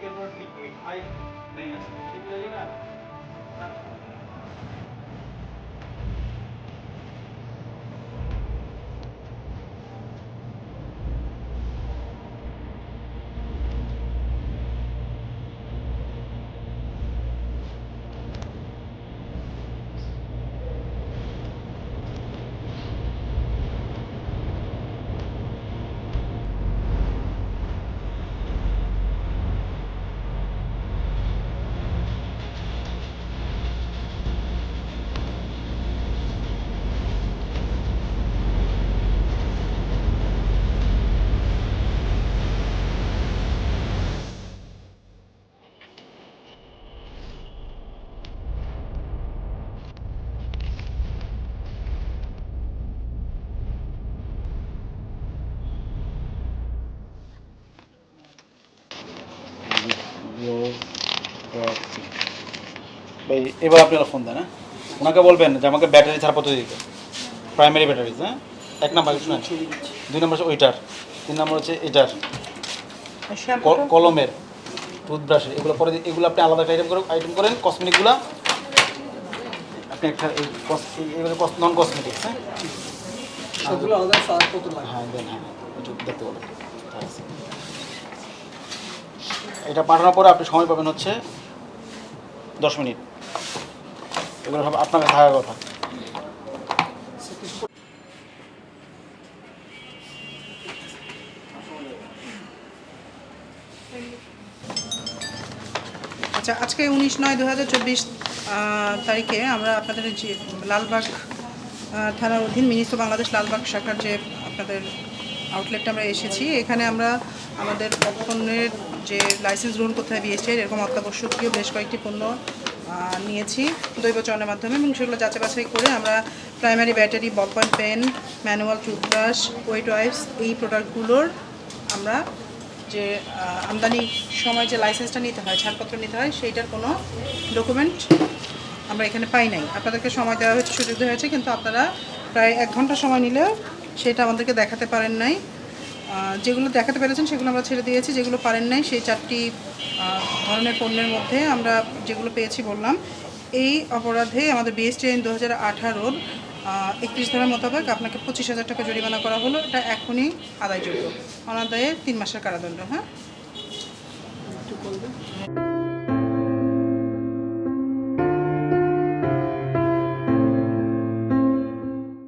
cannot liquid. I minus. Similarly nga. ভাই এবার আপনারা ফোন দেন হ্যাঁ? ওনাকে বলবেন যে আমাকে ব্যাটারি ছাড়া পদ্ধতি দিতে প্রাইমারি ব্যাটারি হ্যাঁ? এক নাম্বার শুনেন দুই নম্বর হচ্ছে ওইটার তিন নম্বর হচ্ছে এটার। কল- কলমের টুথব্রাশের এগুলো পরে এগুলো আপনি আলাদা আইটেম করে আইটেম করেন কসমেটিকগুলো আপনি একটা এই কস- এই- এগুলো নন কসমেটিক্স হ্যাঁ? সেগুলো আলাদা কত লাগে। হ্যাঁ দেন হ্যাঁ একটু দেখতে বলেন এটা পাঠানোর পরে আপনি সময় পাবেন হচ্ছে দশ মিনিট। এগুলো সব আপনার থাকার কথা। আচ্ছা আজকে উনিশ নয় দু তারিখে আমরা আপনাদের যে লালবাগ থানার অধীন মিনিস্ট বাংলাদেশ লালবাগ শাখার যে আপনাদের আউটলেটটা আমরা এসেছি, এখানে আমরা আমাদের পণ্যের যে লাইসেন্স গ্রহণ করতে হয় বিএসটিআর এরকম অত্যাবশ্যকীয় বেশ কয়েকটি পণ্য নিয়েছি দৈব চয়নের মাধ্যমে এবং সেগুলো যাচাই বাছাই করে আমরা primary battery ball point pen manual toothbrush wet wipes এই প্রোডাক্টগুলোর আমরা যে আহ, আমদানির সময় যে লাইসেন্সটা নিতে হয় ছাড়পত্র নিতে হয় সেইটার কোনো ডকুমেন্ট আমরা এখানে পাই নাই। আপনাদেরকে সময় দেওয়া হয়েছে সুযোগ দেওয়া হয়েছে কিন্তু আপনারা প্রায় এক ঘণ্টা সময় নিলেও সেটা আমাদেরকে দেখাতে পারেন নাই। যেগুলো দেখাতে পেরেছেন সেগুলো আমরা ছেড়ে দিয়েছি, যেগুলো পারেন নাই, সেই চারটি ধরনের পণ্যের মধ্যে আমরা যেগুলো পেয়েছি বললাম। এই অপরাধে আমাদের বিএসটি আইন দু হাজার আঠারোর একত্রিশ ধারা মোতাবেক আপনাকে পঁচিশ হাজার টাকা জরিমানা করা হলো। এটা এখনই আদায়যোগ্য। অনাদায়ে তিন মাসের কারাদণ্ড হ্যাঁ?